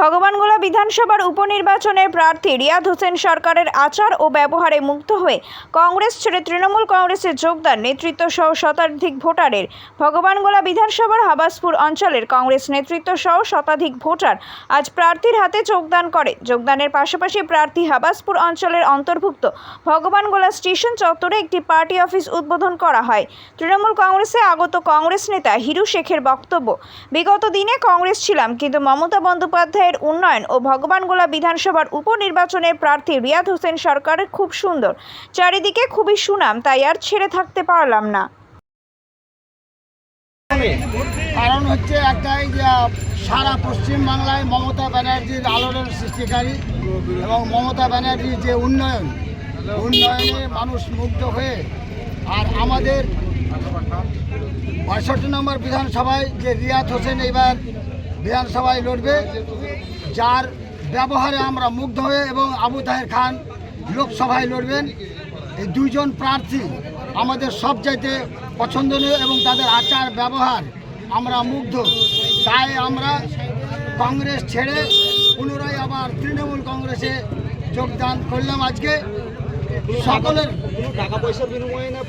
ভগবানগোলা বিধানসভার উপনির্বাচনের প্রার্থী রিয়াদ হোসেন সরকারের আচার ও ব্যবহারে মুগ্ধ হয়ে কংগ্রেস ছেড়ে তৃণমূল কংগ্রেসে যোগদান নেতৃত্ব সহ শতাধিক ভোটারের। ভগবানগোলা বিধানসভার হাবাসপুর অঞ্চলের কংগ্রেস নেতৃত্ব সহ শতাধিক ভোটার আজ প্রার্থীর হাতে যোগদান করে। যোগদানের পাশাপাশি প্রার্থী হাবাসপুর অঞ্চলের অন্তর্ভুক্ত ভগবানগোলা স্টেশন চত্বরে একটি পার্টি অফিস উদ্বোধন করা হয়। তৃণমূল কংগ্রেসে আগত কংগ্রেস নেতা হিরু শেখের বক্তব্য, বিগত দিনে কংগ্রেস ছিলাম, কিন্তু মমতা বন্দ্যোপাধ্যায়ের উন্নয়ন ও ভগবানগোলা বিধানসভার উপনির্বাচনের প্রার্থী রিয়াদ হোসেন সরকারের খুব সুন্দর। চারিদিকে খুবই সুনাম, তাই আর ছেড়ে থাকতে পারলাম না। কারণ হচ্ছে একটাই যে সারা পশ্চিম বাংলায় মমতা ব্যানার্জির আলোড়ন সৃষ্টিকারী এবং মমতা ব্যানার্জির যে উন্নয়ন, উন্নয়নে মানুষ মুগ্ধ হয়ে আর আমাদের পঁয়ষট্টি নম্বর বিধানসভায় যে রিয়াদ হোসেন এবার বিধানসভায় লড়বে যার ব্যবহারে আমরা মুগ্ধ হয়ে এবং আবু তাহের খান লোকসভায় লড়বেন। এই দুইজন প্রার্থী আমাদের সব সবচাইতে পছন্দনীয় এবং তাদের আচার ব্যবহার আমরা মুগ্ধ। তাই আমরা কংগ্রেস ছেড়ে পুনরায় আবার তৃণমূল কংগ্রেসে যোগদান করলাম আজকে। সকলের টাকা পয়সার বিনিময়ে না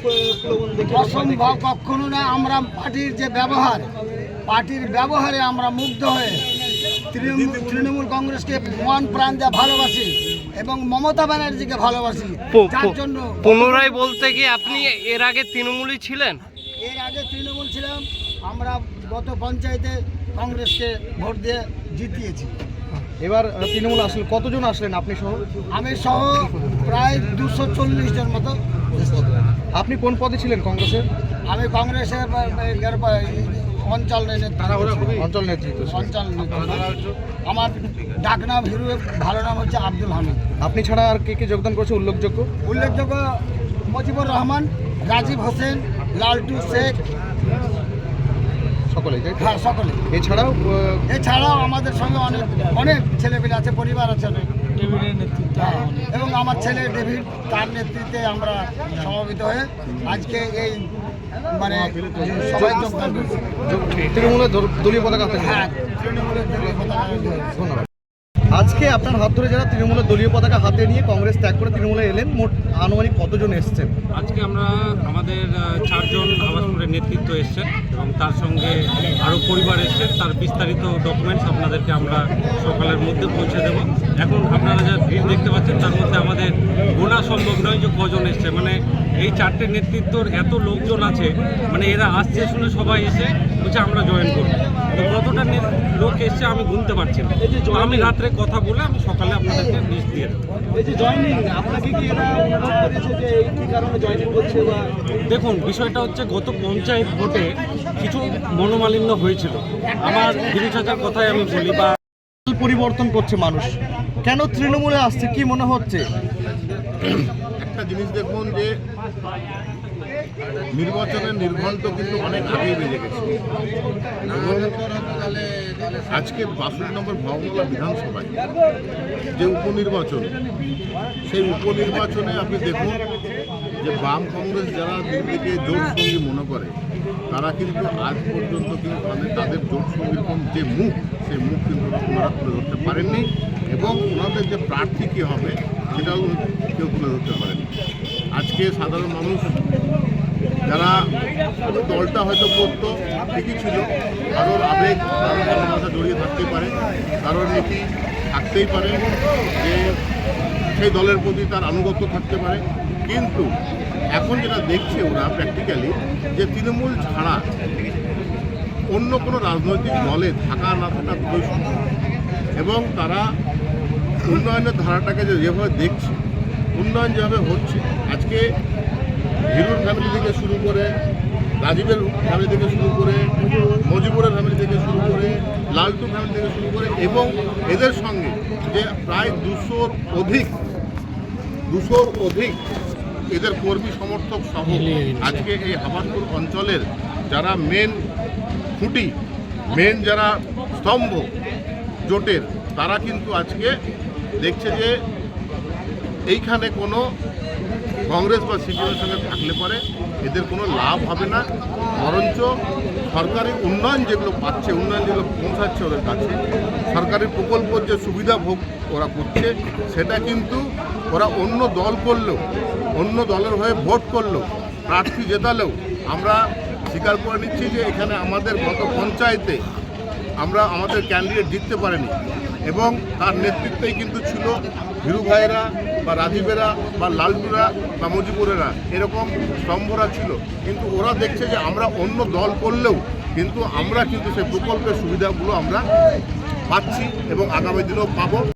অসম্ভব কখনো না আমরা পার্টির যে ব্যবহার পার্টির ব্যবহারে আমরা মুগ্ধ হয়ে তৃণমূল তৃণমূল কংগ্রেসকে মন প্রাণ দিয়ে ভালোবাসি এবং মমতা ব্যানার্জিকে ভালোবাসি। যার জন্য পুনরায় বলতে কি আপনি এর আগে তৃণমূলই ছিলেন? এর আগে তৃণমূল ছিলাম আমরা গত পঞ্চায়েতে কংগ্রেসকে ভোট দিয়ে জিতিয়েছি। এবার তৃণমূল আসলে কতজন আসলেন আপনি সহ? আমি সহ প্রায় দুশো চল্লিশ জন মতো। আপনি কোন পদে ছিলেন কংগ্রেসের? আমি কংগ্রেসের অঞ্চল নেতৃত্ব অঞ্চল নেতৃত্ব অঞ্চল। আমার ডাকনাম হিরু ভালো নাম হচ্ছে আব্দুল হামিদ। আপনি ছাড়া আর কে কে যোগদান করেছে উল্লেখযোগ্য? উল্লেখযোগ্য মুজিবুর রহমান রাজীব হোসেন লালটু শেখ। তো? হ্যাঁ সকলে এছাড়াও এছাড়াও আমাদের সঙ্গে অনেক অনেক ছেলেপেলে আছে পরিবার আছে অনেক। হ্যাঁ, এবং আমার ছেলে ডেভিড তার নেতৃত্বে আমরা সমবেত হয়ে আজকে এই মানে সবাই তৃণমূলের দল- দলীয় পতাকা হ্যাঁ তৃণমূলের দলীয় পতাকা। ধন্যবাদ আজকে আপনার হাত ধরে যারা তৃণমূলের দলীয় পতাকা হাতে নিয়ে কংগ্রেস ত্যাগ করে তৃণমূলে এলেন, মোট আনুমানিক কতজন এসছেন? আজকে আমরা, আমাদের চারজন আবাসপুরের নেতৃত্ব এসছেন এবং তার সঙ্গে আরও পরিবার এসছেন। তার বিস্তারিত ডকুমেন্টস আপনাদেরকে আমরা সকালের মধ্যে পৌঁছে দেব। এখন আপনারা যা ভিড় দেখতে পাচ্ছেন, তার মধ্যে আমাদের গোনা সম্ভব নয় যে কজন এসছে। মানে এই চারটে নেতৃত্বর এত লোকজন আছে মানে এরা আসছে শুনে সবাই এসে বলছে, আমরা জয়েন করব। কতটা নে- লোক এসছে আমি গুনতে পারছি না। আমি রাত্রে কথা বলে আমি সকালে আপনাদেরকে লিস্ট দিয়ে দেখুন বিষয়টা হচ্ছে গত পঞ্চায়েত ভোটে কিছু মনোমালিন্য হয়েছিল। আমার গিরিশ হাজার কথাই আমি বলি বা পরিবর্তন করছে মানুষ। কেন তৃণমূলে আসছে? কি মনে হচ্ছে? একটা জিনিস দেখুন যে নির্বাচনের নির্ঘণ্ট কিন্তু অনেক আগেই বেজে গেছে। আজকে বাষট্টি নম্বর ভবনগোলা বিধানসভায় যে উপনির্বাচন, সেই উপনির্বাচনে আপনি দেখুন যে বাম কংগ্রেস যারা দিল্লিকে জোট সঙ্গী মনে করে, তারা কিন্তু আজ পর্যন্ত কিন্তু তাদের তাদের জোট সঙ্গীর যে মুখ, সেই মুখ কিন্তু ওনারা তুলে ধরতে পারেননি এবং ওনাদের যে প্রার্থী কী হবে, সেটাও কেউ তুলে ধরতে পারেনি আজকে সাধারণ মানুষ যারা দলটা হয়তো করতো ঠিকই ছিল কারোর আবেগ, কারোর ভালোবাসা জড়িয়ে থাকতে পারে, কারোর নীতি থাকতেই পারে যে সেই দলের প্রতি তার আনুগত্য থাকতে পারে কিন্তু এখন যেটা দেখছে ওরা প্র্যাকটিক্যালি যে তৃণমূল ছাড়া অন্য কোনো রাজনৈতিক দলে থাকা না থাকা দুটোই। এবং তারা উন্নয়নের ধারাটাকে যেভাবে দেখছে, উন্নয়ন যেভাবে হচ্ছে, আজকে হিরুর ফ্যামিলি থেকে শুরু করে রাজীবের ফ্যামিলি থেকে শুরু করে মজিবুরের ফ্যামিলি থেকে শুরু করে লালটু ফ্যামিলি থেকে শুরু করে এবং এদের সঙ্গে যে প্রায় দুশোর অধিক দুশোর অধিক এদের কর্মী সমর্থক সহ আজকে এই হাবাসপুর অঞ্চলের যারা মেন খুঁটি মেন যারা স্তম্ভ জোটের তারা কিন্তু আজকে দেখছে যে এইখানে কোনো কংগ্রেস বা সিপিএমের সঙ্গে থাকলে পরে এদের কোনো লাভ হবে না। বরঞ্চ সরকারি উন্নয়ন যেগুলো পাচ্ছে, উন্নয়ন যেগুলো পৌঁছাচ্ছে ওদের কাছে, সরকারি প্রকল্পের যে সুবিধা ভোগ ওরা করছে, সেটা কিন্তু ওরা অন্য দল করলেও, অন্য দলের হয়ে ভোট করলেও, প্রার্থী জেতালেও আমরা স্বীকার করে নিচ্ছি যে এখানে আমাদের গত পঞ্চায়েতে আমরা আমাদের ক্যান্ডিডেট জিততে পারিনি। এবং তার নেতৃত্বেই কিন্তু ছিল ধীরু ভাইয়েরা বা রাজীবেরা বা লালটুরা বা মজিপুরেরা এরকম স্তম্ভরা ছিল। কিন্তু ওরা দেখছে যে আমরা অন্য দল করলেও কিন্তু আমরা কিন্তু সেই প্রকল্পের সুবিধাগুলো আমরা পাচ্ছি এবং আগামী দিনেও পাবো।